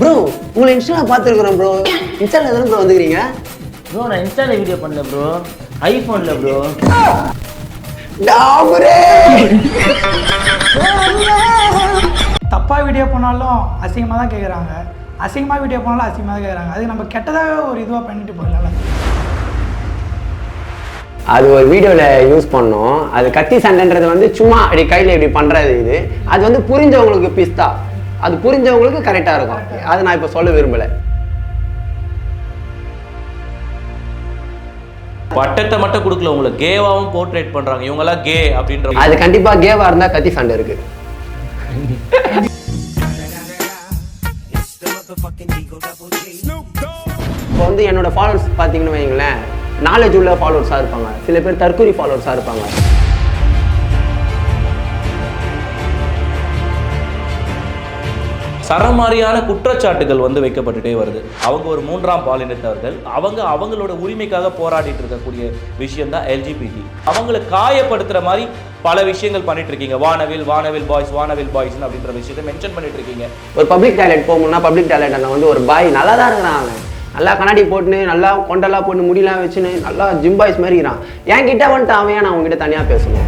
Bro உங்களை இன்ஸ்டால பார்த்துருக்குறேன் ப்ரோ இன்ஸ்டால எதுவும் ப்ரோ வந்துக்கிறீங்க? ப்ரோ நான் இன்ஸ்டால வீடியோ பண்ணல ப்ரோ ஐஃபோனில் ப்ரோ டாபரே தப்பாக வீடியோ பண்ணாலும் அசிங்கமாக தான் கேட்குறாங்க அசிங்கமாக வீடியோ பண்ணாலும் அசிங்கமாக தான் கேட்குறாங்க அதுக்கு நம்ம கெட்டதாக ஒரு இதுவாக பண்ணிட்டு போயிடலாம் அது ஒரு வீடியோவில் யூஸ் பண்ணோம். அது கத்தி சண்டைன்றது வந்து சும்மா அப்படி கையில் இப்படி பண்ணுறது இது. அது வந்து புரிஞ்சவங்களுக்கு பிஸ்தா அது புரிஞ்சவங்களுக்கு கரெக்டாக இருக்கும். அது நான் இப்போ சொல்ல விரும்பலை. பட்டத்தை மட்டும் கொடுக்கல உங்களை கேவாவும் போர்ட்ரேட் பண்றாங்க. இவங்கெல்லாம் கே அப்படின்ற அது கண்டிப்பாக கேவாக இருந்தால் கத்தி சண்டை இருக்கு. இப்போ வந்து என்னோட ஃபாலோவர்ஸ் பார்த்தீங்கன்னு வைங்களேன் நாலேஜ் உள்ள ஃபாலோவர்ஸாக இருப்பாங்க. சில பேர் தற்கொலை ஃபாலோவர்ஸாக இருப்பாங்க. சரமாரியான குற்றச்சாட்டுகள் வந்து வைக்கப்பட்டுட்டே வருது. அவங்க ஒரு மூன்றாம் பாலினத்தவர்கள். அவங்க அவங்களோட உரிமைக்காக போராடிட்டு இருக்கக்கூடிய விஷயம் தான் எல்ஜிபிடி அவங்களை காயப்படுத்துற மாதிரி பல விஷயங்கள் பண்ணிட்டு இருக்கீங்க வானவில் வானவில் பாய்ஸ் வானவில் பாய்ஸ் அப்படின்ற விஷயத்தை மென்ஷன் பண்ணிட்டு இருக்கீங்க ஒரு பப்ளிக் டாய்லெட் போகணும்னா பப்ளிக் டாய்லெட் அங்கே வந்து ஒரு பாய் நல்லா தான் இருக்கிறாங்க அவன். நல்லா கண்ணாடி போட்டுன்னு நல்லா கொண்டெல்லாம் போட்டு முடியெல்லாம் வச்சுன்னு நல்லா ஜிம் பாய்ஸ் மாதிரி இருக்கிறான். என் கிட்ட வந்துட்டு அவன் ஏன் நான் உங்ககிட்ட தனியாக பேசணும்?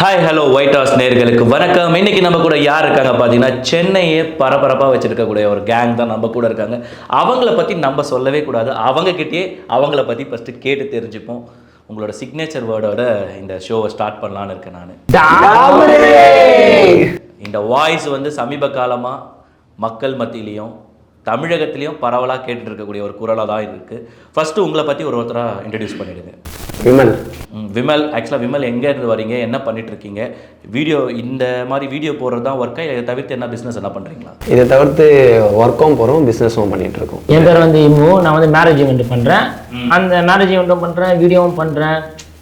ஹாய் ஹலோ ஒயிட் ஹவுஸ் நேர்களுக்கு வணக்கம். இன்னைக்கு நம்ம கூட யார் இருக்காங்க பார்த்தீங்கன்னா சென்னையே பரபரப்பாக வச்சிருக்கக்கூடிய ஒரு கேங் தான் நம்ம கூட இருக்காங்க. அவங்கள பற்றி நம்ம சொல்லவே கூடாது. அவங்க கிட்டயே அவங்கள பற்றி ஃபஸ்ட்டு கேட்டு தெரிஞ்சுப்போம். உங்களோட சிக்னேச்சர் வேர்டோட இந்த ஷோவை ஸ்டார்ட் பண்ணலான்னு இருக்கேன் நான். இந்த வாய்ஸ் வந்து சமீப காலமாக மக்கள் மத்தியிலையும் தமிழகத்திலையும் பரவலாக கேட்டுட்டு இருக்கக்கூடிய ஒரு குரலாக தான் இருக்குது ஃபஸ்ட்டு உங்களை பற்றி ஒரு ஒருத்தராக இன்ட்ரடியூஸ் பண்ணிடுங்க. விமல். விமல். ஆக்சுவலாக விமல் எங்கே இருந்து வரீங்க? என்ன பண்ணிட்டு இருக்கீங்க? வீடியோ இந்த மாதிரி வீடியோ போடுறது தான் ஒர்க்கா இதை தவிர்த்து என்ன பிஸ்னஸ் என்ன பண்ணுறீங்களா இதை தவிர்த்து ஒர்க்கும் போகிறோம் பிஸ்னஸும் பண்ணிட்டு இருக்கோம். என் பேர் வந்து இம்மு. நான் வந்து மேரேஜ் ஈவெண்ட் பண்ணுறேன் அந்த மேரேஜ் ஈவெண்ட்டும் பண்ணுறேன் வீடியோவும் பண்ணுறேன்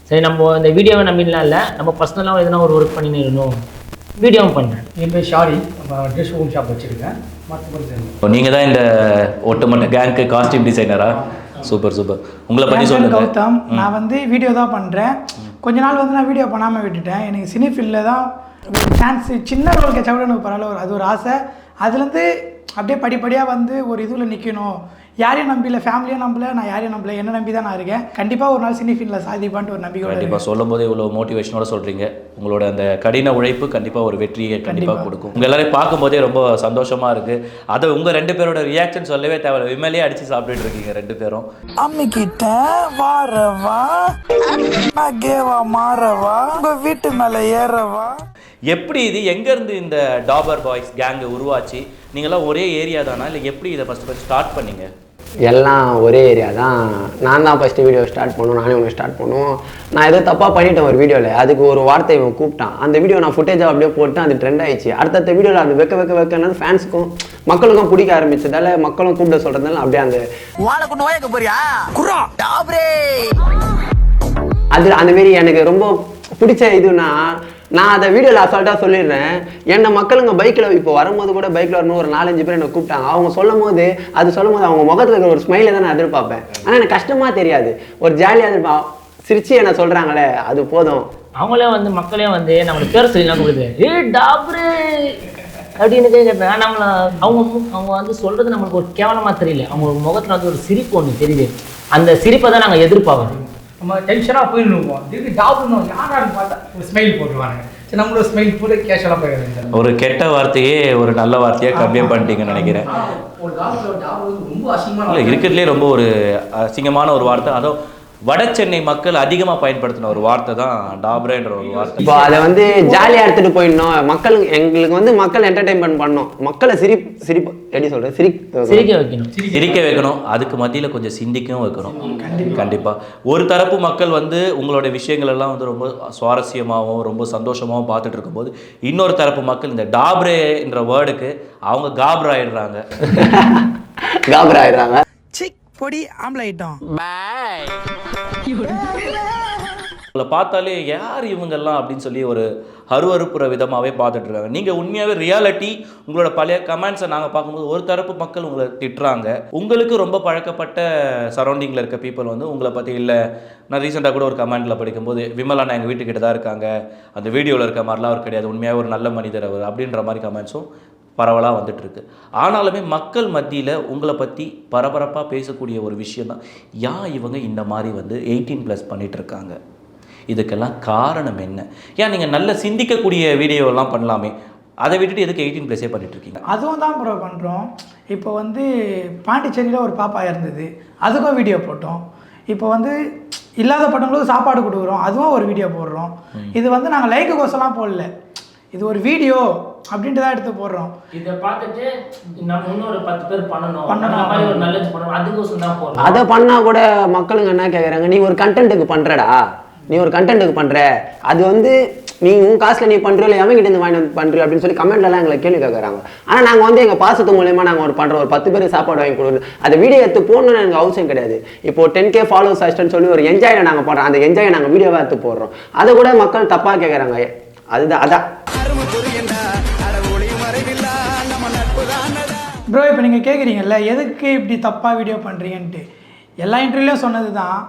சரி நம்ம இந்த வீடியோவை நம்பிலாம் இல்லை நம்ம பர்சனலாக எதனா ஒரு ஒர்க் பண்ணின்னு இருக்கணும். வீடியோவும் பண்ணுறேன் என் பேர் ஷாரி. ட்ரெஸ் ஹோம் ஷாப் வச்சுருக்கேன். இப்போ நீங்கள் தான் இந்த ஒட்டுமொத்த கேங்க்கு காஸ்டியூம் டிசைனரா சூப்பர் சூப்பர் உங்களை பற்றி என் பேர் சொல்லுங்க. கௌதம் நான் வந்து வீடியோ தான் பண்ணுறேன் கொஞ்ச நாள் வந்து நான் வீடியோ பண்ணாமல் விட்டுட்டேன். எனக்கு சினி ஃபீல்டில் தான் சான்ஸ் சின்ன ரோல் கிடைச்சா கூட எனக்கு பரவாயில்ல ஒரு அது ஒரு ஆசை. அதுலேருந்து அப்படியே படிப்படியாக வந்து ஒரு இதுல நிற்கணும் யாரையும் நம்பல ஃபேமிலியும் நம்பல நான் யாரையும் நம்பல என்ன நம்பி தான் நான் இருக்கேன். கண்டிப்பாக ஒரு நாள் சினி ஃபீல்டில் சாதிப்பான்ட்டு ஒரு நம்பிக்கையோட கண்டிப்பாக சொல்லும் போதே இவ்வளோ மோட்டிவேஷனோட சொல்கிறீங்க உங்களோட அந்த கடின உழைப்பு கண்டிப்பாக ஒரு வெற்றியை கண்டிப்பாக கொடுக்கும். உங்கள் எல்லாரையும் பார்க்கும்போதே ரொம்ப சந்தோஷமாக இருக்குது அதை உங்கள் ரெண்டு பேரோட ரியாக்ஷன் சொல்லவே தேவையில்ல. விமலே அடித்து சாப்பிட்டுட்டு இருக்கீங்க ரெண்டு பேரும். அம்மிக்கிட்ட வாரவா? கேவா மாறவா? உங்க வீட்டு மேல ஏறவா? எப்படி இது? எங்கேருந்து இந்த டாபர் பாய்ஸ் கேங்கு உருவாச்சு? நீங்களாம் ஒரே ஏரியா தானா? இல்லை எப்படி இதை ஃபஸ்ட்டு ஃபஸ்ட் ஸ்டார்ட் பண்ணீங்க? எல்லாம் ஒரே ஏரியா தான். நான் தான் ஃபஸ்ட்டு வீடியோ ஸ்டார்ட் பண்ணும் நானே ஒன்று ஸ்டார்ட் பண்ணுவோம் நான் ஏதோ தப்பாக பண்ணிட்டேன் ஒரு வீடியோவில் அதுக்கு ஒரு வார்த்தை இவன் கூப்பிட்டான். அந்த வீடியோ நான் ஃபுட்டேஜாக அப்படியே போட்டு அது ட்ரெண்ட் ஆயிடுச்சு. அடுத்தடுத்த வீடியோவில் அது வைக்க வைக்க வைக்கணும்னு ஃபேன்ஸுக்கும் மக்களுக்கும் பிடிக்க ஆரம்பிச்சதால மக்களும் கூப்பிட சொல்கிறதால அப்படியே அந்த வாழை கொண்டு வாயக்க போறியா? டாப்ரே. அது அந்த மாரி எனக்கு ரொம்ப பிடிச்ச இதுனா நான் அதை வீடியோவில் அசால்ட்டாக சொல்லிடுறேன். என்னை மக்களுங்க பைக்கில் இப்போ வரும்போது கூட பைக்கில் வரணும் ஒரு நாலஞ்சு பேர் என்னை கூப்பிட்டாங்க. அவங்க சொல்லும் போது அது சொல்லும் போது அவங்க முகத்தில் இருக்கிற ஒரு ஸ்மைலை தான் நான் எதிர்பார்ப்பேன். ஆனால் எனக்கு கஷ்டமாக தெரியாது. ஒரு ஜாலியாக எதிர்ப்பா சிரிச்சு என்ன சொல்கிறாங்களே அது போதும். அவங்களே வந்து மக்களே வந்து நம்மளுக்கு பேர் சொல்லி கொடுக்குது ஏ டாப்ரு! அப்படின்னு கேட்குறாங்க நம்மள அவங்க அவங்க வந்து சொல்றது நம்மளுக்கு ஒரு கேவலமா தெரியல. அவங்க முகத்துல வந்து ஒரு சிரிப்பு ஒன்று தெரியுது. அந்த சிரிப்பை தான் நாங்கள் எதிர்பார்க்கணும் நம்ம டென்ஷனாக போயிடுவோம் திடீர்னு டாப்னு யாரான்னு பார்த்தா? ஒரு ஸ்மைல் போட்டுருவாங்க சரி நம்மளோட ஸ்மைல் போட்டு கேஷுவலாக போயிடுறது ஒரு கெட்ட வார்த்தையே ஒரு நல்ல வார்த்தையாக கம்மியாக பண்ணிட்டீங்கன்னு நினைக்கிறேன். ஒரு காலத்தில் டாப் வந்து ரொம்ப அசிங்கமாக இல்லை இருக்கிறதுலே ரொம்ப ஒரு அசிங்கமான ஒரு வார்த்தை. அதுவும் வட சென்னை மக்கள் அதிகமாக பயன்படுத்தின ஒரு வார்த்தை தான் டாப்ரேன்ற ஒரு வார்த்தை. இப்போ அதை வந்து ஜாலியாக எடுத்துகிட்டு போயிடணும். மக்கள் எங்களுக்கு வந்து மக்கள் என்டர்டைன்மெண்ட் பண்ணணும். மக்களை சிரிப் சிரிப்பு எப்படி சொல்கிறது சிரிப் சிரிக்க வைக்கணும். சிரிக்க வைக்கணும். அதுக்கு மத்தியில் கொஞ்சம் சிந்திக்கவும் வைக்கணும். கண்டிப்பாக ஒரு தரப்பு மக்கள் வந்து உங்களோட விஷயங்கள் எல்லாம் வந்து ரொம்ப சுவாரஸ்யமாகவும் ரொம்ப சந்தோஷமாகவும் பார்த்துட்டு இருக்கும்போது இன்னொரு தரப்பு மக்கள் இந்த டாப்ரேன்ற வேர்டுக்கு அவங்க காப்ராயிடுறாங்க. காபராயிடுறாங்க. பொடி ஆம்பளை ஐட்டம் உங்களை பார்த்தாலே யார் இவங்கெல்லாம் அப்படின்னு சொல்லி ஒரு அருவருப்புற விதமாகவே பார்த்துட்டு இருக்காங்க. நீங்கள் உண்மையாகவே ரியாலிட்டி உங்களோட பழைய கமெண்ட்ஸை நாங்கள் பார்க்கும்போது ஒரு தரப்பு மக்கள் உங்களை திட்டுறாங்க. உங்களுக்கு ரொம்ப பழக்கப்பட்ட சரௌண்டிங்கில் இருக்க பீப்புள் வந்து உங்களை பற்றி இல்லை. நான் ரீசெண்டாக கூட ஒரு கமெண்ட்டில் படிக்கும்போது விமலா எங்கள் வீட்டுக்கிட்ட தான் இருக்காங்க. அந்த வீடியோவில் இருக்க மாதிரிலாம் அவர் கிடையாது. உண்மையாக ஒரு நல்ல மனிதர் அவர். அப்படின்ற மாதிரி கமெண்ட்ஸும் பரவலாக வந்துட்டு இருக்கு ஆனாலுமே மக்கள் மத்தியில் உங்களை பற்றி பரபரப்பாக பேசக்கூடிய ஒரு விஷயம் தான் ஏன் இவங்க இந்த மாதிரி வந்து எயிட்டீன் ப்ளஸ் பண்ணிட்டு இருக்காங்க இதுக்கெல்லாம் காரணம் என்ன? ஏன் நீங்கள் நல்ல சிந்திக்கக்கூடிய வீடியோலாம் பண்ணலாமே. அதை விட்டுட்டு எதுக்கு எயிட்டீன் ப்ளஸே பண்ணிட்டு இருக்கீங்க அதுவும் தான் ப்ரோ பண்ணுறோம் இப்போ வந்து பாண்டிச்சேரியில் ஒரு பாப்பா இறந்தது. அதுக்கும் வீடியோ போட்டோம். இப்போ வந்து இல்லாத பட்டவங்களுக்கு சாப்பாடு கொடுக்குறோம். அதுவும் ஒரு வீடியோ போடுறோம். இது வந்து நாங்கள் லைக்கு கோசம்லாம் போடல. இது ஒரு வீடியோ அப்படின்ட்டு தான் எடுத்து போடுறோம். இதை பார்த்துட்டு நம்ம இன்னொரு பத்து பேர் பண்ணணும். பண்ணணும். மாதிரி ஒரு நல்லது பண்ணணும். அதுக்கோசம் தான் போடுறோம். அதை பண்ணா கூட மக்களுங்க என்ன கேக்குறாங்க? நீ ஒரு கண்டென்ட்டுக்கு பண்றடா. நீ ஒரு கண்டென்ட்டுக்கு பண்ற. அது வந்து நீ உன் காசுல நீ பண்றியோ இல்லை எவன் கிட்ட இருந்து வாங்கி வந்து பண்றியோ அப்படின்னு சொல்லி கமெண்ட்ல எல்லாம் எங்களை கேள்வி கேட்கறாங்க ஆனா நாங்க வந்து எங்க பாசத்து மூலியமா நாங்க ஒரு பண்றோம். ஒரு பத்து பேருக்கு சாப்பாடு வாங்கி கொடுக்குறது அந்த வீடியோ எடுத்து போடணும்னு எனக்கு அவசியம் கிடையாது. இப்போ டென் கே ஃபாலோவர்ஸ் ஆச்சுன்னு சொல்லி ஒரு என்ஜாய் நாங்க போடுறோம் அந்த என்ஜாய் நாங்க வீடியோவா எடுத்து போடுறோம். அதை கூட மக்கள் தப்பா கேட்கறாங்க அதுதான் அதான். அருமை புரியண்டா அட ஒளி மறைவில்லா நம்ம நட்பு தானடா ப்ரோ இப்போ நீங்கள் கேட்குறீங்கல்ல எதுக்கு இப்படி தப்பாக வீடியோ பண்ணுறீங்கன்ட்டு எல்லா இன்டர்வியூலையும் சொன்னது தான்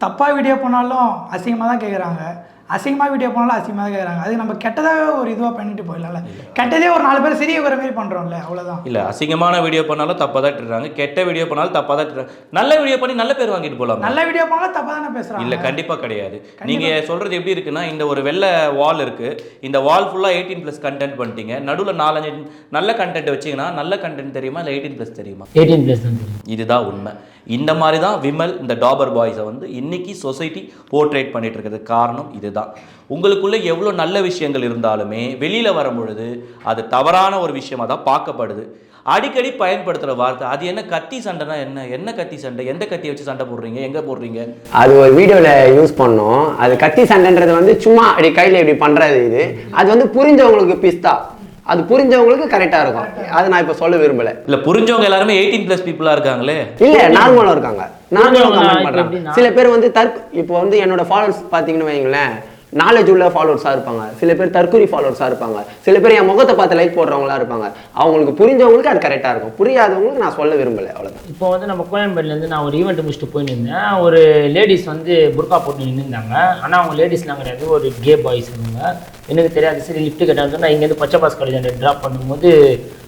தப்பாக வீடியோ பண்ணாலும் அசிங்கமாக தான் கேட்குறாங்க அசிங்கமாக வீடியோ பண்ணாலும் அசிங்கமாக கேட்குறாங்க அது நம்ம கெட்டதாக ஒரு இதுவாக பண்ணிட்டு போயிடலாம்ல. கெட்டதே ஒரு நாலு பேர் சிரிய வர மாதிரி பண்ணுறோம்ல அவ்வளோதான் இல்லை அசிங்கமான வீடியோ பண்ணாலும் தப்பாக தான் இட்டுறாங்க கெட்ட வீடியோ பண்ணாலும் தப்பாக தான் இட்டுறாங்க நல்ல வீடியோ பண்ணி நல்ல பேர் வாங்கிட்டு போகலாம் நல்ல வீடியோ பண்ணாலும் தப்பாக தானே பேசுகிறாங்க இல்ல கண்டிப்பா கிடையாது. நீங்க சொல்றது எப்படி இருக்குன்னா இந்த ஒரு வெள்ளை வால் இருக்கு. இந்த வால் ஃபுல்லா எயிட்டீன் பிளஸ் கண்டென்ட் பண்ணிட்டீங்க. நடுவுல நாலஞ்சு நல்ல கண்டென்ட் வச்சீங்கன்னா நல்ல கண்டென்ட் தெரியுமா? இல்லை எயிட்டீன் பிளஸ் தெரியுமா? எயிட்டீன் ப்ளஸ் தான் தெரியும். இதுதான் உண்மை. இந்த மாதிரி தான் விமல் இந்த டாபர் பாய்ஸை வந்து இன்னைக்கு சொசைட்டி போர்ட்ரேட் பண்ணிட்டு இருக்கிறது காரணம் இதுதான். உங்களுக்குள்ள எவ்வளோ நல்ல விஷயங்கள் இருந்தாலுமே வெளியில வரும் பொழுது அது தவறான ஒரு விஷயமா தான் பார்க்கப்படுது. அடிக்கடி பயன்படுத்துகிற வார்த்தை அது என்ன கத்தி சண்டைனா என்ன? என்ன கத்தி சண்டை? எந்த கத்தியை வச்சு சண்டை போடுறீங்க? எங்க போடுறீங்க? அது ஒரு வீடியோல யூஸ் பண்ணோம். அது கத்தி சண்டைன்றது வந்து சும்மா அப்படி கையில இப்படி பண்றது இது. அது வந்து புரிஞ்சவங்களுக்கு பிஸ்தா. அது புரிஞ்சவங்களுக்கு கரெக்டா இருக்கும். அது நான் இப்ப சொல்ல விரும்பல. இல்ல புரிஞ்சவங்க எல்லாருமே எயிட்டீன் பிளஸ் பீப்புளா இருக்காங்களே? இல்ல நார்மலா இருக்காங்க. நார்மலா கமெண்ட்? சில பேர் வந்து தற்கு இப்போ வந்து என்னோட ஃபாலோவர்ஸ் பாத்தீங்கன்னு வைங்களேன் நாலேஜ் உள்ள ஃபாலோவர்ஸாக இருப்பாங்க. சில பேர் தற்கொலை ஃபாலோவர்ஸாக இருப்பாங்க. சில பேர் என் முகத்தை பார்த்து லைக் போடுறவங்களா இருப்பாங்க. அவங்களுக்கு புரிஞ்சவங்களுக்கு அது கரெக்டாக இருக்கும். புரியாதவங்களுக்கு நான் சொல்ல விரும்பலை அவ்வளோதான் இப்போ வந்து நம்ம கோயம்பேடுலேருந்து நான் ஒரு ஈவெண்ட் முடிச்சுட்டு போயிருந்தேன். ஒரு லேடிஸ் வந்து புர்கா போட்டு நின்றுருந்தாங்க ஆனால் அவங்க லேடிஸ்லாம் கிடையாது. ஒரு கே பாய்ஸ் இருந்தாங்க எனக்கு தெரியாது. சரி லிஃப்ட் கேட்டாங்க நான் இங்கேருந்து பச்சை பாஸ் காலேஜ் ட்ராப் பண்ணும்போது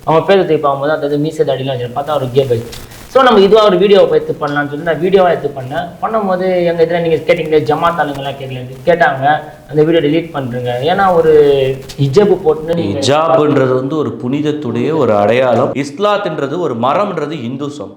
அவங்க பேர் தூக்கி பார்க்கும்போது அதாவது மீசை தாடிலாம் பார்த்தா ஒரு கே பாய்ஸ் ஸோ நம்ம இதுவாக ஒரு வீடியோவை எடுத்து பண்ணலாம்னு சொல்லி நான் வீடியோவாக எடுத்து பண்ணேன். பண்ணும்போது எங்கள் இதில் நீங்கள் கேட்டிங்களே ஜமாத் ஆளுங்கெல்லாம் கேட்கல கேட்டாங்க. அந்த வீடியோ டிலீட் பண்ணுறேங்க ஏன்னா ஒரு ஹிஜாபு போட்டு ஹிஜாப்ன்றது வந்து ஒரு புனிதத்துடைய ஒரு அடையாளம். இஸ்லாத்துன்றது ஒரு மரம்ன்றது இந்துசம்.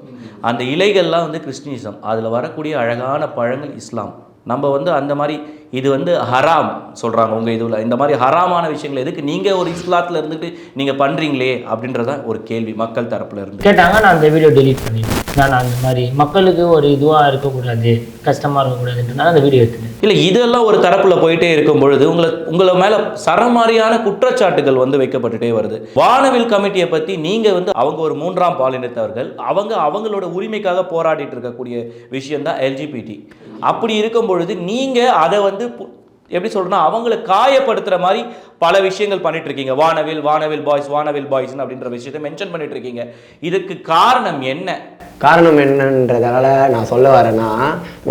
அந்த இலைகள்லாம் வந்து கிறிஸ்டினிசம். அதில் வரக்கூடிய அழகான பழங்கள் இஸ்லாம். நம்ம வந்து அந்த மாதிரி இது வந்து ஹராம் சொல்கிறாங்க உங்கள் இதுவில் இந்த மாதிரி ஹராமான விஷயங்கள் எதுக்கு நீங்கள் ஒரு இஸ்லாத்தில் இருந்துட்டு நீங்கள் பண்ணுறீங்களே அப்படின்றதான் ஒரு கேள்வி மக்கள் தரப்புல இருந்து. கேட்டாங்க நான் அந்த வீடியோ டெலீட் பண்ணிட்டேன். நான் அந்த மாதிரி மக்களுக்கு ஒரு இதுவாக இருக்கக்கூடாது கஷ்டமாக இருக்கக்கூடாதுன்றனால அந்த வீடியோ எடுத்தேன். இல்லை இதெல்லாம் ஒரு தரப்புல போயிட்டே இருக்கும் பொழுது உங்களை உங்களை மேலே சரமாரியான குற்றச்சாட்டுகள் வந்து வைக்கப்பட்டுட்டே வருது. வானவில் கமிட்டியை பற்றி நீங்கள் வந்து அவங்க ஒரு மூன்றாம் பாலினத்தவர்கள் அவங்க அவங்களோட உரிமைக்காக போராடிட்டு இருக்கக்கூடிய விஷயம் தான் எல்ஜிபிடி அப்படி இருக்கும் பொழுது நீங்கள் அதை வந்து பு- எப்படி சொல்றேன்னா அவங்களை காயப்படுத்துற மாதிரி பல விஷயங்கள் பண்ணிட்டு இருக்கீங்க வானவில் வானவில் பாய்ஸ் வானவில் பாய்ஸ் அப்படின்ற விஷயத்தை மென்ஷன் பண்ணிட்டு இருக்கீங்க இதுக்கு காரணம் என்ன? காரணம் என்னன்றதால நான் சொல்ல வரேன்னா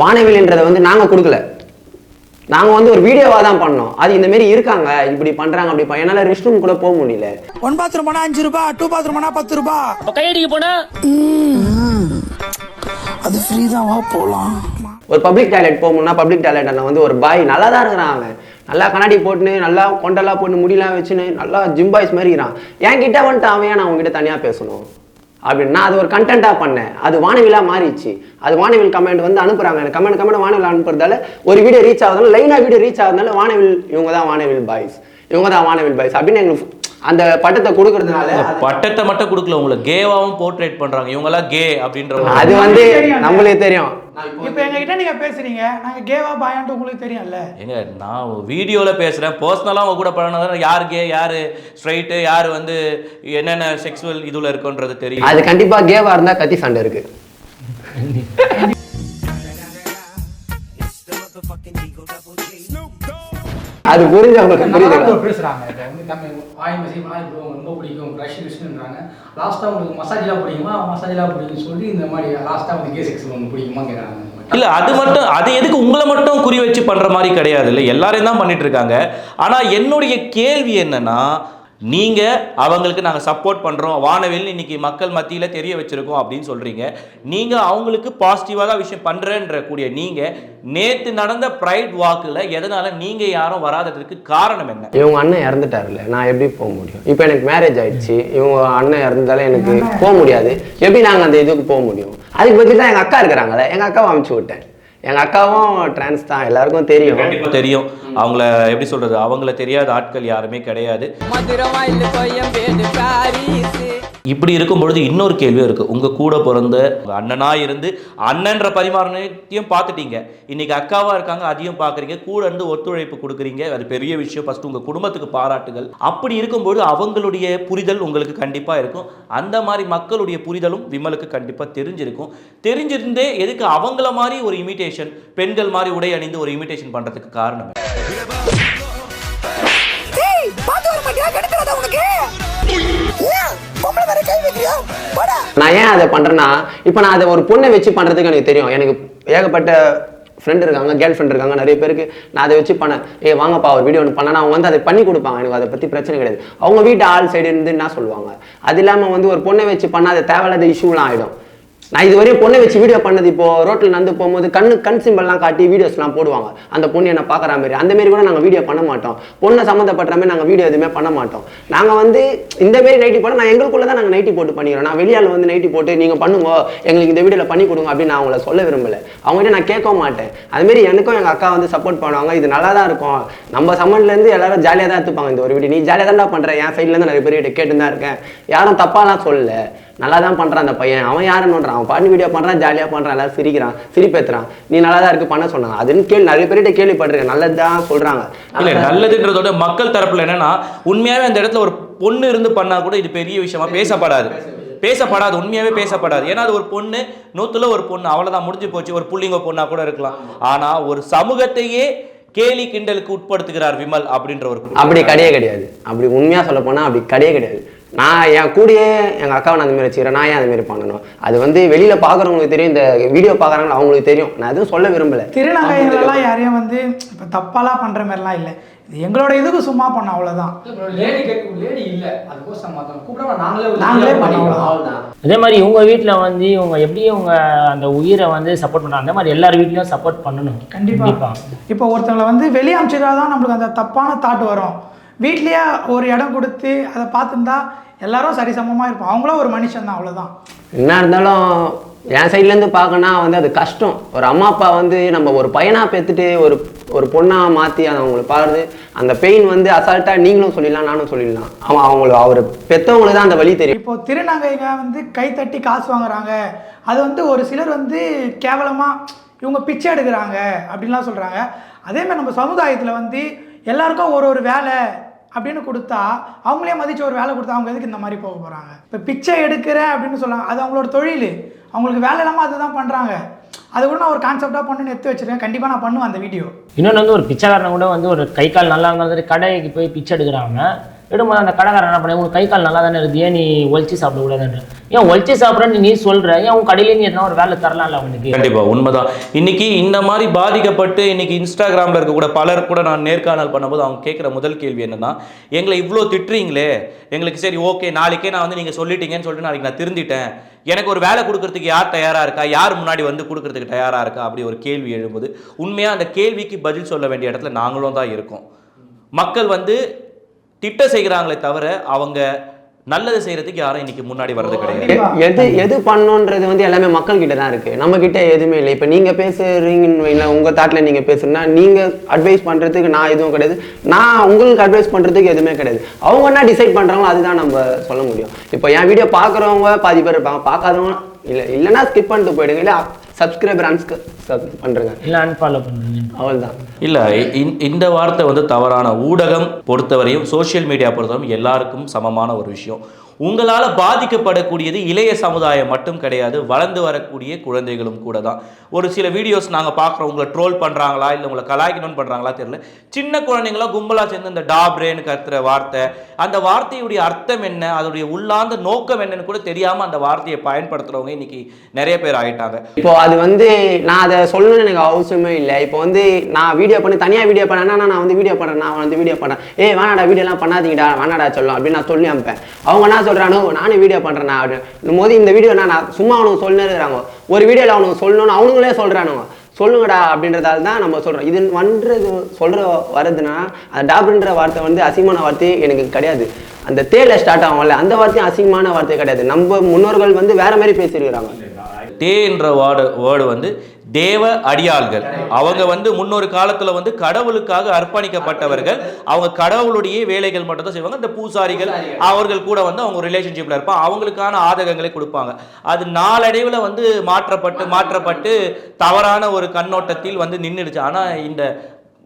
வானவில்ன்றதை வந்து நாங்கள் கொடுக்கல. நாங்கள் வந்து ஒரு வீடியோவாக தான் பண்ணோம். அது இந்த மாரி இருக்காங்க இப்படி பண்ணுறாங்க அப்படி என்னால் ரெஸ்ட் ரூம் கூட போக முடியல. ஒன் பாத்ரூம் போனா அஞ்சு ரூபா டூ பாத்ரூம் போனா பத்து ரூபா. கையடிக்க போனா? அது ஃப்ரீ தான் வா போலாம். ஒரு பப்ளிக் டாய்லெட் போகணும்னா பப்ளிக் டாய்லெட்டில் வந்து ஒரு பாய் நல்லா தான் இருக்கிறான் அவன். நல்லா கண்ணாடி போட்டுன்னு நல்லா கொண்டெல்லாம் போட்டு முடியெல்லாம் வச்சுன்னு நல்லா ஜிம் பாய்ஸ் மாதிரி இருக்கிறான். என் கிட்ட வந்துட்டு அவன் ஏன் நான் உங்ககிட்ட தனியாக பேசணும்? அப்படின்னு நான் அது ஒரு கண்டென்ட்டாக பண்ணேன். அது வானவிலா மாறிடுச்சு. அது வானவில் கமெண்ட் வந்து அனுப்புறாங்க. எனக்கு கமெண்ட் கமெண்ட் வானவில் அனுப்புறதால ஒரு வீடியோ ரீச் ஆகுதுனால லைனாக வீடியோ ரீச் ஆகுதுனால வானவில் இவங்க தான் வானவில் பாய்ஸ் இவங்க தான் வானவில் பாய்ஸ் அப்படின்னு எங்களுக்கு அந்த பட்டத்தை கொடுக்கறதுனால பட்டத்தை மட்டும் கொடுக்கல உங்களை கேவாவும் போர்ட்ரேட் பண்றாங்க. இவங்கெல்லாம் கே அப்படின்ற அது வந்து நம்மளுக்கு தெரியும் இப்போ எங்ககிட்ட நீங்கள் பேசுகிறீங்க நாங்கள் கேவா பாயான்ட்டு உங்களுக்கு தெரியும்ல? ஏங்க நான் வீடியோவில் பேசுகிறேன் பர்சனலாக அவங்க கூட பழகினா யார் கே யார் ஸ்ட்ரைட்டு யார் வந்து என்னென்ன செக்ஸுவல் இதுல இருக்குன்றது தெரியும். அது கண்டிப்பா கேவா இருந்தா கத்தி சண்டை இருக்கு. அது புரிஞ்சு அவங்களுக்கு புரியுது பேசுறாங்க ஆயில் வந்து இப்போ ரொம்ப பிடிக்கும். ரஷ் விஷயம்ன்றாங்க லாஸ்ட்டாக உங்களுக்கு மசாஜ்லாம் பிடிக்குமா? மசாஜ்லாம் பிடிக்கும்னு சொல்லி இந்த மாதிரி லாஸ்ட்டாக வந்து கே செக்ஸ் ஒன்று பிடிக்குமா கேட்குறாங்க இல்ல அது மட்டும் அது எதுக்கு உங்களை மட்டும் குறி வச்சு பண்ற மாதிரி கிடையாது. இல்லை எல்லாரையும் தான் பண்ணிட்டு இருக்காங்க. ஆனா என்னுடைய கேள்வி என்னன்னா நீங்க அவங்களுக்கு நாங்க சப்போர்ட் பண்றோம். வானவில் இன்னைக்கு மக்கள் மத்தியில தெரிய வச்சிருக்கோம் அப்படின்னு சொல்றீங்க. நீங்க அவங்களுக்கு பாசிட்டிவாக தான் விஷயம் பண்றேன்ற கூடிய நீங்க நேத்து நடந்த ப்ரைட் வாக்குல எதனால நீங்க யாரும் வராததுக்கு காரணம் என்ன? இவங்க அண்ணன் இறந்துட்டாருல்ல. நான் எப்படி போக முடியும்? இப்போ எனக்கு மேரேஜ் ஆயிடுச்சு. இவங்க அண்ணன் இறந்ததால எனக்கு போக முடியாது. எப்படி நாங்கள் அந்த இதுக்கு போக முடியும்? அதுக்கு பற்றி தான் எங்கள் அக்கா இருக்கிறாங்களே எங்கள் அக்காவை அமுச்சு விட்டேன். எங்கள் அக்காவும் டிரான்ஸ் தான் எல்லாருக்கும் தெரியும். கண்டிப்பா தெரியும். அவங்கள எப்படி சொல்றது? அவங்கள தெரியாத ஆட்கள் யாருமே கிடையாது. இப்படி இருக்கும் பொழுது இன்னொரு கேள்வியும் இருக்கு. உங்க கூட பிறந்த அண்ணனா இருந்து அண்ணன்ற பரிமாறத்தையும் பார்த்துட்டீங்க. இன்னைக்கு அக்காவா இருக்காங்க அதையும் பார்க்குறீங்க. கூட இருந்து ஒத்துழைப்பு கொடுக்குறீங்க. அது பெரிய விஷயம். ஃபர்ஸ்ட் உங்க குடும்பத்துக்கு பாராட்டுகள். அப்படி இருக்கும்போது அவங்களுடைய புரிதல் உங்களுக்கு கண்டிப்பா இருக்கும். அந்த மாதிரி மக்களுடைய புரிதலும் விமலுக்கு கண்டிப்பா தெரிஞ்சிருக்கும். தெரிஞ்சிருந்தே எதுக்கு அவங்கள மாதிரி ஒரு இமிட்டேஷன் பெண்கள் மாதிரி உடை அணிந்து ஒரு இமிட்டேஷன் பண்றதுக்கு காரணம் நான் ஏன் அதை பண்ணுறேன்னா இப்போ நான் அதை ஒரு பொண்ணை வச்சு பண்ணுறதுக்கு எனக்கு தெரியும். எனக்கு ஏகப்பட்ட ஃப்ரெண்ட் இருக்காங்க கேர்ள் ஃப்ரெண்ட் இருக்காங்க நிறைய பேருக்கு. நான் அதை வச்சு பண்ணேன் ஏ வாங்கப்பா ஒரு வீடியோ ஒன்று பண்ணனா அவங்க வந்து அதை பண்ணி கொடுப்பாங்க. எனக்கு அதை பற்றி பிரச்சனை கிடையாது. அவங்க வீட்டு ஆள் சைடு இருந்து என்ன சொல்லுவாங்க? அது இல்லாமல் வந்து ஒரு பொண்ணை வச்சு பண்ணால் அது தேவையில்லாத இஷ்யூலாம் ஆகிடும் நான் இது வரையும் பொண்ணை வச்சு வீடியோ பண்ணது இப்போ ரோட்டில் நடந்து போகும்போது கண்ணு கண் சிம்பிள்லாம் காட்டி வீடியோஸ்லாம் போடுவாங்க. அந்த பொண்ணு என்ன பார்க்குற மாதிரி. அந்த மாரி கூட நாங்கள் வீடியோ பண்ண மாட்டோம். பொண்ணை சம்மந்தப்பட்ட மாதிரி நாங்கள் வீடியோ எதுவுமே பண்ண மாட்டோம். நாங்கள் வந்து இந்த மாரி நைட்டி போட நான் எங்களுக்குள்ள தான் நாங்கள் நைட்டி போட்டு பண்ணிக்கிறோம். நான் வெளியால் வந்து நைட்டி போட்டு நீங்கள் பண்ணுங்க எங்களுக்கு இந்த வீடியோவில் பண்ணி கொடுங்க அப்படின்னு நான் அவங்கள சொல்ல விரும்பல. அவங்ககிட்ட நான் கேட்கவும் மாட்டேன். அதுமாரி எனக்கும் எங்கள் அக்கா வந்து சப்போர்ட் பண்ணுவாங்க. இது நல்லா தான் இருக்கும். நம்ம சம்மன்லேருந்து எல்லாரும் ஜாலியாக தான் எடுத்துப்பாங்க இந்த ஒரு வீடியோ நீ ஜாலியாக தான் பண்ணுற என் சைட்லேருந்து நிறைய பேர் கேட்டு தான் இருக்கேன். யாரும் தப்பாலாம் சொல்லலை. நல்லா தான் பண்ணுறான் அந்த பையன். அவன் யாருன்னு பண்றான் அவன் பாட்டு வீடியோ பண்ணுறான் ஜாலியாக பண்ணுறான் எல்லாரும் சிரிக்கிறான் சிரிப்பேத்துறான். நீ நல்லா தான் இருக்கு பண்ண சொன்னாங்க அதுன்னு கேள்வி நிறைய பேர்கிட்ட கேள்விப்பட்டிருக்கேன். நல்லது தான் சொல்கிறாங்க இல்ல நல்லதுன்றதோட மக்கள் தரப்புல என்னன்னா உண்மையாவே அந்த இடத்துல ஒரு பொண்ணு இருந்து பண்ணா கூட இது பெரிய விஷயமா பேசப்படாது. பேசப்படாது உண்மையாவே பேசப்படாது. ஏன்னா அது ஒரு பொண்ணு நூத்துல ஒரு பொண்ணு அவ்வளவுதான் முடிஞ்சு போச்சு. ஒரு புள்ளிங்க பொண்ணா கூட இருக்கலாம். ஆனா ஒரு சமூகத்தையே கேலி கிண்டலுக்கு உட்படுத்துகிறார் விமல் அப்படின்ற ஒரு அப்படி கிடையவே கிடையாது. அப்படி உண்மையாக சொல்ல போனால் அப்படி கிடையவே கிடையாது. நான் என் கூடயே எங்கள் அக்காவை நான் அந்த மாதிரி வச்சுக்கிறேன் நான் ஏன் அந்த மாதிரி பண்ணணும்? அது வந்து வெளியில் பார்க்குறவங்களுக்கு தெரியும் இந்த வீடியோ பார்க்குறாங்களோ அவங்களுக்கு தெரியும். நான் எதுவும் சொல்ல விரும்பல. திருநங்கைகளெல்லாம் யாரையும் வந்து இப்போ தப்பாலாம் பண்ணுற மாதிரிலாம் இல்லை. இது எங்களோட இதுக்கு சும்மா பண்ணோம் அவ்வளோதான். அதே மாதிரி இவங்க வீட்டில் வந்து இவங்க எப்படி இவங்க அந்த உயிரை வந்து சப்போர்ட் பண்ணுறாங்க அந்த மாதிரி எல்லார் வீட்லேயும் சப்போர்ட் பண்ணணும். கண்டிப்பா. இப்போ ஒருத்தவங்களை வந்து வெளியே அனுப்பிச்சதா தான் நம்மளுக்கு அந்த தப்பான தாட் வரும். வீட்லயே ஒரு இடம் கொடுத்து அதை பார்த்துருந்தா எல்லாரும் சரிசமமாக இருப்போம். அவங்களும் ஒரு மனுஷன் தான் அவ்வளோதான் என்ன இருந்தாலும் என் சைட்லேருந்து பார்க்கணும்னா வந்து அது கஷ்டம். ஒரு அம்மா அப்பா வந்து நம்ம ஒரு பையனாக பெற்றுட்டு ஒரு ஒரு பொண்ணாக மாற்றி அதை அவங்களை பார்க்குறது அந்த பெயின் வந்து அசால்ட்டாக நீங்களும் சொல்லிடலாம் நானும் சொல்லிடலாம். அவன் அவங்களுக்கு அவர் பெற்றவங்களுக்கு தான் அந்த வழி தெரியும். இப்போ திருநங்கைங்க வந்து கை தட்டி காசு வாங்குறாங்க. அது வந்து ஒரு சிலர் வந்து கேவலமாக இவங்க பிச்சை எடுக்கிறாங்க அப்படின்லாம் சொல்கிறாங்க அதேமாதிரி நம்ம சமுதாயத்தில் வந்து எல்லாருக்கும் ஒரு ஒரு வேலை அப்படின்னு கொடுத்தா அவங்களே மதிச்சு ஒரு வேலை கொடுத்தா அவங்க எதுக்கு இந்த மாதிரி போக போகிறாங்க இப்போ பிச்சை எடுக்கிறேன் அப்படின்னு சொல்கிறாங்க அது அவங்களோட தொழில். அவங்களுக்கு வேலை இல்லாமல் அதுதான் பண்ணுறாங்க அது கூட நான் ஒரு கான்செப்டாக பண்ணுன்னு எடுத்து வச்சிருக்கேன். கண்டிப்பாக நான் பண்ணுவேன் அந்த வீடியோ இன்னொன்று வந்து ஒரு பிச்சைக்காரன் கூட வந்து ஒரு கை கால் நல்லா இருந்தாலும் சரி கடைக்கு போய் பிச்சை எடுக்கிறாங்க. எடுமா அந்த கடைக்காரன் என்ன பண்ண உனக்கு கை கால் நல்லா தானே இருக்குது ஏன் நீ ஒழிச்சு சாப்பிடக்கூடாதுன்ற ஏன் ஒழிச்சு சாப்பிட்றேன்னு நீ சொல்கிற ஏன் உன் கடையில நீ எதனா ஒரு வேலை தரலாம்ல அவனுக்கு? கண்டிப்பாக உண்மைதான். இன்னைக்கு இந்த மாதிரி பாதிக்கப்பட்டு இன்னைக்கு இன்ஸ்டாகிராமில் இருக்கக்கூட பலர் கூட நான் நேர்காணல் பண்ணும்போது அவங்க கேட்குற முதல் கேள்வி என்னன்னா எங்களை இவ்வளோ திட்டுறீங்களே. எங்களுக்கு சரி ஓகே. நாளைக்கே நான் வந்து நீங்கள் சொல்லிட்டீங்கன்னு சொல்லிட்டு நாளைக்கு நான் திருந்திட்டேன். எனக்கு ஒரு வேலை கொடுக்கறதுக்கு யார் தயாராக இருக்கா? யார் முன்னாடி வந்து கொடுக்கறதுக்கு தயாராக இருக்கா? அப்படி ஒரு கேள்வி எழும்போது உண்மையாக அந்த கேள்விக்கு பதில் சொல்ல வேண்டிய இடத்துல நாங்களும் தான் இருக்கோம். மக்கள் வந்து திட்ட செய்கிறாங்களே தவிர அவங்க நல்லது செய்யறதுக்கு யாரும் இன்னைக்கு முன்னாடி வர்றது கிடையாது. எது எது பண்ணணுன்றது வந்து எல்லாமே மக்கள் கிட்ட தான் இருக்கு. நம்ம கிட்ட எதுவுமே இல்லை. இப்போ நீங்க பேசுறீங்கன்னு வைங்களேன், உங்க தாட்ல நீங்க பேசுறீங்கன்னா நீங்க அட்வைஸ் பண்றதுக்கு நான் எதுவும் கிடையாது. நான் உங்களுக்கு அட்வைஸ் பண்றதுக்கு எதுவுமே கிடையாது. அவங்க என்ன டிசைட் பண்றாங்களோ அதுதான் நம்ம சொல்ல முடியும். இப்போ என் வீடியோ பார்க்குறவங்க பாதி பேர் இருப்பாங்க. பார்க்காதவங்க இல்லை இல்லைன்னா ஸ்கிப் பண்ணிட்டு போயிடுங்க. இல்லை சப்ஸ்கிரைபர் அன்ஸ்கிரைப் பண்றேங்க. இல்லை அன்ஃபாலோ பண்ணுறீங்க அவ்வளவுதான். இல்ல இந்த வார்த்தை வந்து தவறான ஊடகம் பொறுத்தவரையும் சோஷியல் மீடியா பொறுத்தவரையும் எல்லாருக்கும் சமமான ஒரு விஷயம். உங்களால் பாதிக்கப்படக்கூடியது இளைய சமுதாயம் மட்டும் கிடையாது வளர்ந்து வரக்கூடிய குழந்தைகளும் கூட தான். ஒரு சில வீடியோஸ் நாங்கள் பார்க்குறோம் உங்களை ட்ரோல் பண்ணுறாங்களா இல்லை உங்களை கலாய்க்கணும்னு பண்ணுறாங்களா தெரியல. சின்ன குழந்தைங்களா கும்பலாக சேர்ந்து இந்த டாப்ரேன்னு கத்துற வார்த்தை அந்த வார்த்தையுடைய அர்த்தம் என்ன அதோடைய உள்ளார்ந்த நோக்கம் என்னன்னு கூட தெரியாமல் அந்த வார்த்தையை பயன்படுத்துகிறவங்க இன்னைக்கு நிறைய பேர் ஆயிட்டாங்க. இப்போ அது வந்து நான் அதை சொல்லணும்னு எனக்கு அவசியமே இல்லை. இப்போ வந்து நான் வீடியோ பண்ணி தனியாக வீடியோ பண்ணேன்னா நான் வந்து வீடியோ பண்ணுறேன் நான் வந்து வீடியோ பண்ணேன் ஏ வேணாடா வீடியோலாம் பண்ணாதீங்கடா வேணாடா சொல்லலாம் அப்படின்னு நான் சொல்லி அனுப்பேன் அவங்க என்ன சொல்கிறானோ நானும் வீடியோ பண்ணுறேன் அப்படின்னு. போது இந்த வீடியோ நான் நான் சும்மா அவனுக்கு சொல்லினே இருக்கிறாங்க ஒரு வீடியோவில் அவனுக்கு சொல்லணும்னு அவனுங்களே சொல்கிறானுங்க சொல்லுங்கடா அப்படின்றதால தான் நம்ம சொல்கிறோம் இது வன்றது சொல்கிற வருதுன்னா அந்த டாப்ன்ற வார்த்தை வந்து அசிங்கமான வார்த்தை எனக்கு கிடையாது. அந்த தேல ஸ்டார்ட் ஆகும்ல அந்த வார்த்தையும் அசிங்கமான வார்த்தை கிடையாது. நம்ம முன்னோர்கள் வந்து வேற மாதிரி பேசியிருக்கிறாங்க தேன்ற வார்டு வேர்டு வந்து தேவ அடியாள்கள். அவங்க வந்து முன்னொரு காலத்தில் வந்து கடவுளுக்காக அர்ப்பணிக்கப்பட்டவர்கள். அவங்க கடவுளுடைய வேலைகள் மட்டும் தான் செய்வாங்க. இந்த பூசாரிகள் அவர்கள் கூட வந்து அவங்க ரிலேஷன்ஷிப்பில் இருப்பாங்க. அவங்களுக்கான ஆதகங்களை கொடுப்பாங்க. அது நாளடைவில் வந்து மாற்றப்பட்டு மாற்றப்பட்டு தவறான ஒரு கண்ணோட்டத்தில் வந்து நின்றுடுச்சு ஆனால் இந்த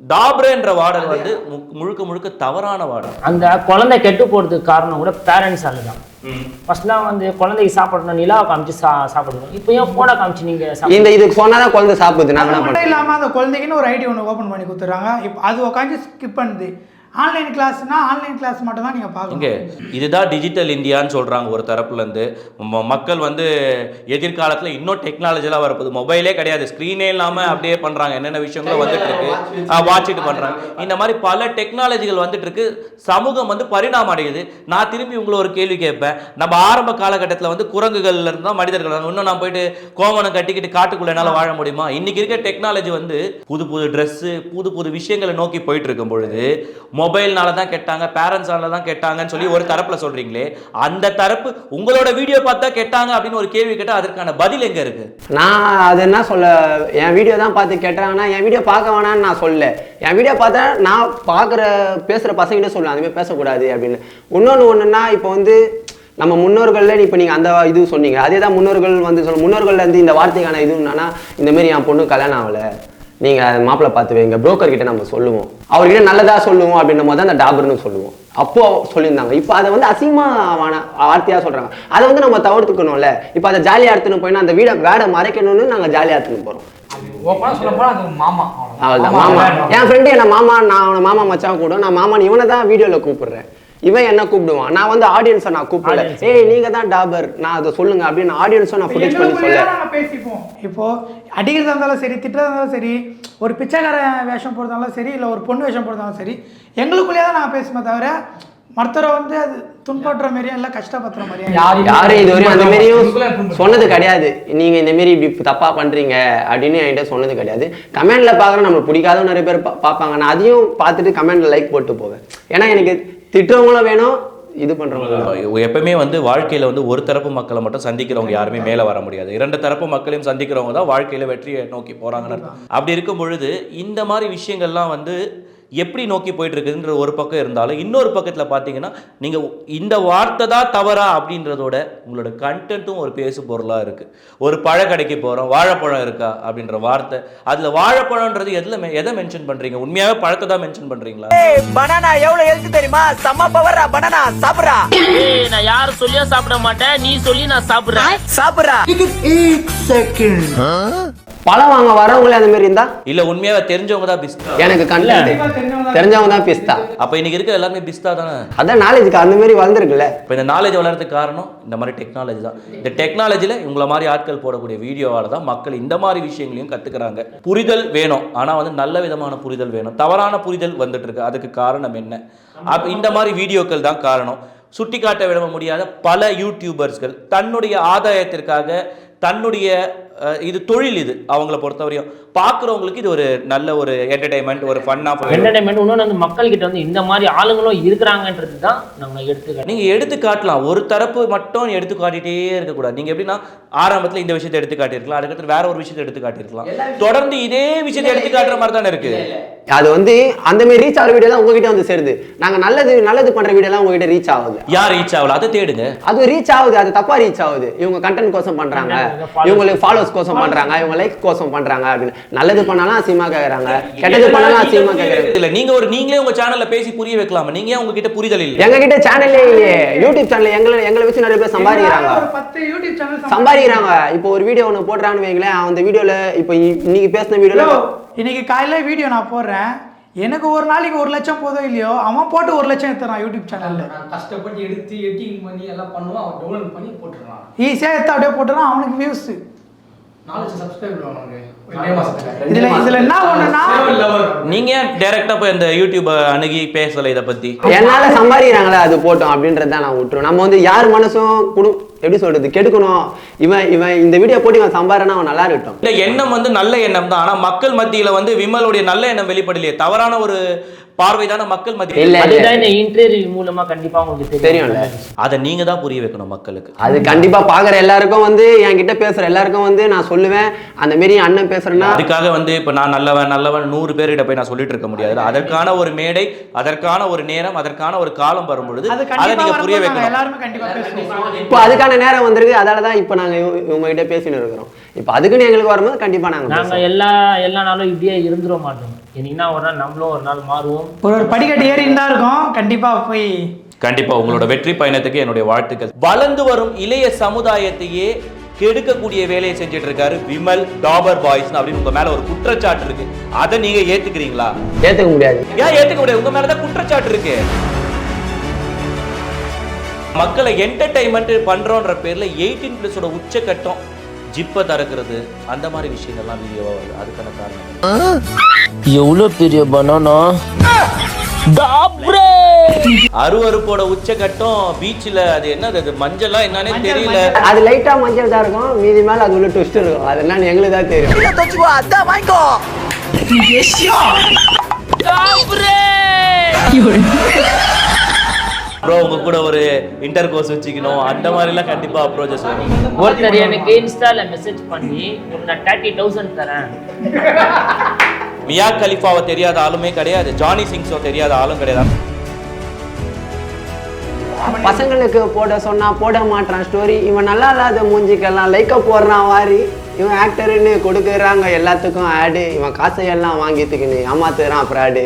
டாப்ரே என்ற வாடல் வந்து முழுக்க முழுக்க தவறான வாடல். அந்த குழந்தை கெட்டு போறதுக்கு காரணம் கூட பேரண்ட்ஸ் தான் ஃபர்ஸ்ட்லாம் வந்து குழந்தைக்கு சாப்பிடணும் நிலாவை காமிச்சு சா சாப்பிடணும். இப்போ ஏன் போனை காமிச்சு நீங்க இந்த இதுக்கு சொன்னாதான் குழந்தை சாப்பிடுது. நாங்க அது என்ன மட்டும் இல்லாமல் அந்த குழந்தைக்குன்னு ஒரு ஐடி ஒன்று ஓப்பன் பண்ணி கொடுத்துட்றாங்க. இப்போ அது உட்காந்து ஸ்கிப் பண்ணுது. ஆன்லைன் கிளாஸ்னா ஆன்லைன் கிளாஸ் மட்டும் தான் நீங்கள் இங்கே பார்க்கணும் இதுதான் டிஜிட்டல் இந்தியான்னு சொல்கிறாங்க ஒரு தரப்புல இருந்து. ம- மக்கள் வந்து எதிர்காலத்தில் இன்னும் டெக்னாலஜிலாம் வரப்போகுது. மொபைலே கிடையாது. ஸ்க்ரீனே இல்லாமல் அப்படியே பண்ணுறாங்க என்னென்ன விஷயங்களும் வந்துட்டு இருக்கு. வாட்சிட்டு பண்ணுறாங்க இந்த மாதிரி பல டெக்னாலஜிகள் வந்துட்டு இருக்கு. சமூகம் வந்து பரிணாமம் அடையுது. நான் திரும்பி உங்களை ஒரு கேள்வி கேட்பேன். நம்ம ஆரம்ப காலகட்டத்தில் வந்து குரங்குகள்ல இருந்து தான் மனிதர்கள். இன்னும் நான் போயிட்டு கோமணம் கட்டிக்கிட்டு காட்டுக்குள்ள என்னால வாழ முடியுமா? இன்னைக்கு இருக்க டெக்னாலஜி வந்து புது புது ட்ரெஸ்ஸு புது புது விஷயங்களை நோக்கி போயிட்டு இருக்கும் பொழுது மொபைல்னால தான் கெட்டாங்க பேரண்ட்ஸால தான் கெட்டாங்கன்னு சொல்லி ஒரு தரப்புல சொல்றீங்களே அந்த தரப்பு உங்களோட வீடியோ பார்த்தா கெட்டாங்க அப்படின்னு ஒரு கேள்வி கேட்டால் அதற்கான பதில் எங்க இருக்கு? நான் அது என்ன சொல்ல என் வீடியோ தான் பார்த்து கேட்டாங்கன்னா என் வீடியோ பார்க்க வேணாம்னு நான் சொல்ல என் வீடியோ பார்த்தா நான் பார்க்குற பேசுகிற பசங்கிட்ட சொல்லுவேன் அதுமாதிரி பேசக்கூடாது அப்படின்னு. இன்னொன்று ஒன்றுன்னா இப்போ வந்து நம்ம முன்னோர்களில் இப்போ நீங்கள் அந்த இது சொன்னீங்க அதே தான் முன்னோர்கள் வந்து சொல்ல முன்னோர்கள்லேருந்து இந்த வார்த்தைக்கான இது என்னன்னா இந்தமாரி என் பொண்ணு கல்யாணம் ஆகலை. நீங்கள் மாப்பிள்ளை பார்த்து வைங்க broker கிட்ட நம்ம சொல்லுவோம். அவர்கிட்ட நல்லதாக சொல்லுவோம் அப்படின்ற போது அந்த டாபர்னு சொல்லுவோம். அப்போ சொல்லியிருந்தாங்க. இப்போ அதை வந்து அசிங்கமான வார்த்தையாக சொல்கிறாங்க அதை வந்து நம்ம தவிர்த்துக்கணும்ல. இப்போ அதை ஜாலியாக எடுத்துன்னு போயினா அந்த வீடை வேடை மறைக்கணும்னு நாங்கள் ஜாலியாக எடுத்துன்னு போகிறோம் அது மாமா. என் ஃப்ரெண்டு என்ன மாமா நான் அவனை மாமா மச்சான் கூட நான் மாமா இவனை தான் வீடியோவில் கூப்பிடுறேன். இவன் என்ன கூப்பிடுவான்? நான் வந்து ஆடியன்ஸை நான் கூப்பிடல. ஏய் நீங்க தான் டாபர் நான் அதை சொல்லுங்க அப்படின்னு ஆடியன்ஸும் நான் ஃபுட்டேஜ் பண்ணி சொல்ல நாங்கள் பேசிப்போம்? இப்போ அடிக்கிறதா இருந்தாலும் சரி திட்டுறதா இருந்தாலும் சரி ஒரு பிச்சைக்கார வேஷம் போடுறதாலும் சரி இல்லை ஒரு பொண்ணு வேஷம் போடுறதாலும் சரி எங்களுக்குள்ளேயே தான் நாங்கள் பேசுமே தவிர மற்றவரை வந்து அது துன்படுற மாதிரியும் இல்லை கஷ்டப்படுத்துற மாதிரியும். யாரும் இதுவரையும் அந்த மாதிரியும் சொன்னது கிடையாது. நீங்க இந்த மாரி இப்படி தப்பா பண்றீங்க அப்படின்னு என்கிட்ட சொன்னது கிடையாது. கமெண்ட்ல பாக்குற நம்மளுக்கு பிடிக்காதவங்க நிறைய பேர் பார்ப்பாங்க. நான் அதையும் பார்த்துட்டு கமெண்ட்ல லைக் போட்டு போவேன். ஏன்னா எனக்கு திட்டுறவங்களும் வேணும் இது வேணும். எப்பவுமே வந்து வாழ்க்கையில வந்து ஒரு தரப்பு மக்களை மட்டும் சந்திக்கிறவங்க யாருமே மேல வர முடியாது இரண்டு தரப்பு மக்களையும் சந்திக்கிறவங்க தான் வாழ்க்கையில வெற்றியை நோக்கி போறாங்கன்னு அர்த்தம். அப்படி இருக்கும் பொழுது இந்த மாதிரி விஷயங்கள்லாம் வந்து எப்படி நோக்கி போயிட்டு இருக்குதுன்ற ஒரு பக்கம் இருந்தாலும் இன்னொரு பக்கத்துல பார்த்தீங்கன்னா நீங்க இந்த வார்த்தை தான் தவறா அப்படின்றதோட உங்களோட கண்டென்ட்டும் ஒரு பேசு பொருளா இருக்கு. ஒரு பழக்கடைக்கு போறோம் வாழைப்பழம் இருக்கா அப்படின்ற வார்த்தை. அதுல வாழைப்பழம்ன்றது எதுல எதை மென்ஷன் பண்றீங்க? உண்மையாவே பழத்தை தான் மென்ஷன் பண்றீங்களா? பனானா எவ்வளவு எழுத்து தெரியுமா? செம்ம பவரா பனானா சாப்பிடுறா. ஏய், நான் யாரும் சொல்லியா சாப்பிட மாட்டேன். நீ சொல்லி நான் சாப்பிடுறேன். சாப்பிடுறா. பழம் வாங்க வரவங்களே அந்த மாதிரி இருந்தா? இல்ல உண்மையாவே தெரிஞ்சவங்க தான் பிஸ்தா. எனக்கு கண்டென்ட் தெரிஞ்சவங்க தான் பிஸ்தா. அப்ப இன்னைக்கு இருக்க எல்லாருமே பிஸ்தா தானே? அதான் நாலேஜுக்கு அந்த மாதிரி வளர்ந்துருக்குல்ல. இப்போ இந்த நாலேஜ் வளர்றதுக்கு காரணம் இந்த மாதிரி டெக்னாலஜி தான். இந்த டெக்னாலஜியில் இவங்கள மாதிரி ஆட்கள் போடக்கூடிய வீடியோவால தான் மக்கள் இந்த மாதிரி விஷயங்களையும் கற்றுக்குறாங்க புரிதல் வேணும். ஆனால் வந்து நல்ல விதமான புரிதல் வேணும். தவறான புரிதல் வந்துட்டு இருக்கு அதுக்கு காரணம் என்ன? அப்போ இந்த மாதிரி வீடியோக்கள் தான் காரணம். சுட்டி காட்ட விட முடியாத பல யூடியூபர்ஸ்கள் தன்னுடைய ஆதாயத்திற்காக தன்னுடைய இது தொழில் இது அவங்கள பொறுத்தவரையும். பார்க்குறவங்களுக்கு இது ஒரு நல்ல ஒரு என்டர்டைன்மெண்ட் ஒரு ஃபன்னாக என்டர்டைன்மெண்ட் இன்னொன்று வந்து மக்கள்கிட்ட வந்து இந்த மாதிரி ஆளுங்களும் இருக்கிறாங்கன்றது தான் நம்ம எடுத்துக்கிறோம் நீங்க எடுத்து காட்டலாம். ஒரு தரப்பு மட்டும் எடுத்து காட்டிட்டே இருக்கக்கூடாது. நீங்க எப்படின்னா ஆரம்பத்துல இந்த விஷயத்தை எடுத்து காட்டியிருக்கலாம். அதுக்கடுத்து வேற ஒரு விஷயத்தை எடுத்து காட்டியிருக்கலாம். தொடர்ந்து இதே விஷயத்தை எடுத்து காட்டுற மாதிரி தானே இருக்கு? அது வந்து அந்த மாதிரி ரீச் ஆகிற வீடியோ தான் உங்ககிட்ட வந்து சேருது. நாங்க நல்லது நல்லது பண்ற வீடியோலாம் உங்ககிட்ட ரீச் ஆகுது. யார் ரீச் ஆகல? அதை தேடுங்க. அது ரீச் ஆகுது. அது தப்பா ரீச் ஆகுது. இவங்க கண்டென்ட் கோசம் பண்றாங்க. இவங்களுக்கு ஃபாலோஸ் ஃபாலோவர்ஸ் கோசம் பண்றாங்க இவங்க லைக் கோசம் பண்றாங்க அப்படின்னு. நல்லது பண்ணாலும் அசிங்கமா கேக்குறாங்க. கெட்டது பண்ணாலும் அசிங்கமா கேக்குறாங்க. இல்ல நீங்க ஒரு நீங்களே உங்க சேனல்ல பேசி புரிய வைக்கலாமா? நீங்க உங்ககிட்ட புரிதல் இல்ல? எங்க கிட்ட சேனல்லே இல்லையே. யூடியூப் சேனல் எங்களை எங்களை வச்சு நிறைய பேர் சம்பாதிக்கிறாங்க. சம்பாதிக்கிறாங்க. இப்போ ஒரு வீடியோ ஒன்று போடுறான்னு வைங்களேன் அந்த வீடியோல இப்போ இ- இன்னைக்கு பேசின வீடியோல இன்னைக்கு காலையில வீடியோ நான் போடுறேன். எனக்கு ஒரு நாளைக்கு ஒரு லட்சம் போதோ இல்லையோ அவன் போட்டு ஒரு லட்சம் எடுத்துறான் யூடியூப் சேனல்ல நான் கஷ்டப்பட்டு எடுத்து எடிட்டிங் பண்ணி எல்லாம் பண்ணுவான். அவன் டவுன்லோட் பண்ணி போட்டுருவான். ஈஸியா எடுத்து அப்படியே போட்டுறான் அவனுக்கு வியூஸ் நீங்க ஏன் டைரக்டா போய் அந்த யூடியூப் அணுகி பேசல இத பத்தி? என்னால சம்பாதிக்கிறாங்களே? அது போட்டோம் அப்படின்றத நான் விட்டுருவேன் நம்ம வந்து யார் மனசும் குடு எப்படி சொல்றது? கெடுக்கணும். இவன் இவன் இந்த வீடியோ போட்டு இவன் சம்பாரனா அவன் நல்லா இருக்கட்டும். இந்த எண்ணம் வந்து நல்ல எண்ணம் தான். ஆனா மக்கள் மத்தியில வந்து விமலுடைய நல்ல எண்ணம் வெளிப்படலையே. தவறான ஒரு பார்வை தானே மக்கள் மத்தியில் இன்டர்வியூ மூலமா கண்டிப்பா உங்களுக்கு தெரியும்ல. அதை நீங்க தான் புரிய வைக்கணும் மக்களுக்கு. அது கண்டிப்பா பாக்குற எல்லாருக்கும் வந்து என்கிட்ட பேசுற எல்லாருக்கும் வந்து நான் சொல்லுவேன். அந்த மாரி அண்ணன் பேசுறேன்னா அதுக்காக வந்து இப்ப நான் நல்லவன் நல்லவன் நூறு பேர்கிட்ட போய் நான் சொல்லிட்டு இருக்க முடியாது. அதற்கான ஒரு மேடை அதற்கான ஒரு நேரம் அதற்கான ஒரு காலம் வரும் பொழுது அது நீங்க புரிய வைக்கணும். இப்போ அதுக்கான நேரம் வந்திருக்கு. அதால தான் இப்போ நாங்க இவ- இவங்க கிட்ட பேசின்னு இருக்கிறோம். இப்போ அதுக்குன்னு எங்களுக்கு வரும்போது கண்டிப்பா நாங்க நாங்க பேசுவோம். எல்லா எல்லா நாளும் இப்படியே இருந்துட மாட்டோம். என்னைக்குன்னா ஒரு நாள் நம்மளும் ஒரு நாள் மாறுவோம். ஒரு ஒரு படிக்கட்டு ஏறின்னு தான் இருக்கும். கண்டிப்பா போய் கண்டிப்பா உங்களோட வெற்றி பயணத்துக்கு என்னுடைய வாழ்த்துக்கள். வளர்ந்து வரும் இளைய சமுதாயத்தையே கெடுக்கக்கூடிய வேலையை செஞ்சுட்டு இருக்காரு விமல் டாபர் பாய்ஸ் அப்படின்னு உங்க மேல ஒரு குற்றச்சாட்டு இருக்கு. அதை நீங்க ஏத்துக்கிறீங்களா? ஏத்துக்க முடியாது. ஏன் ஏத்துக்க முடியாது? உங்க மேலதான் குற்றச்சாட்டு இருக்கு. மக்களை என்டர்டைன்மெண்ட் பண்றோன்ற பேர்ல எயிட்டீன் பிளஸோட உச்சக்கட்டம் ஜிப்பை திறக்கிறது அந்த மாதிரி விஷயங்கள்லாம் வீடியோவா வருது. அதுக்கான காரணம் எவ்வளோ பெரிய பனானா அருவருப்போட உச்சக்கட்டம் பீச்சில் அது என்னது அது மஞ்சளா என்னன்னே தெரியல. அது லைட்டா மஞ்சள் தான் இருக்கும். மீதி மேல அது உள்ள ட்விஸ்ட் இருக்கும். அது என்னன்னு எங்களுக்கு தான் தெரியும். ப்ரோ உங்க கூட ஒரு இன்டர் கோர்ஸ் வச்சுக்கணும். அந்த மாதிரிலாம் கண்டிப்பா அப்ரோச்சஸ் வரும் ஒருத்தர் எனக்கு இன்ஸ்டால மெசேஜ் பண்ணி ஒரு நான் தேர்ட்டி தௌசண்ட் தரேன். மியா கலிஃபாவை தெரியாத ஆளுமே கிடையாது. ஜானி சிங்ஸோ தெரியாத ஆளும் கிடையாது. பசங்களுக்கு போட சொன்னா போட மாட்டான். ஸ்டோரி இவன் நல்லா இல்லாத மூஞ்சிக்கெல்லாம் லைக்க போடுறான் வாரி. இவன் ஆக்டர்னு கொடுக்குறாங்க. எல்லாத்துக்கும் ஆடு இவன் காசையெல்லாம் வாங்கித்துக்குன்னு ஏமாத்துறான் அப்புறம் ஆடு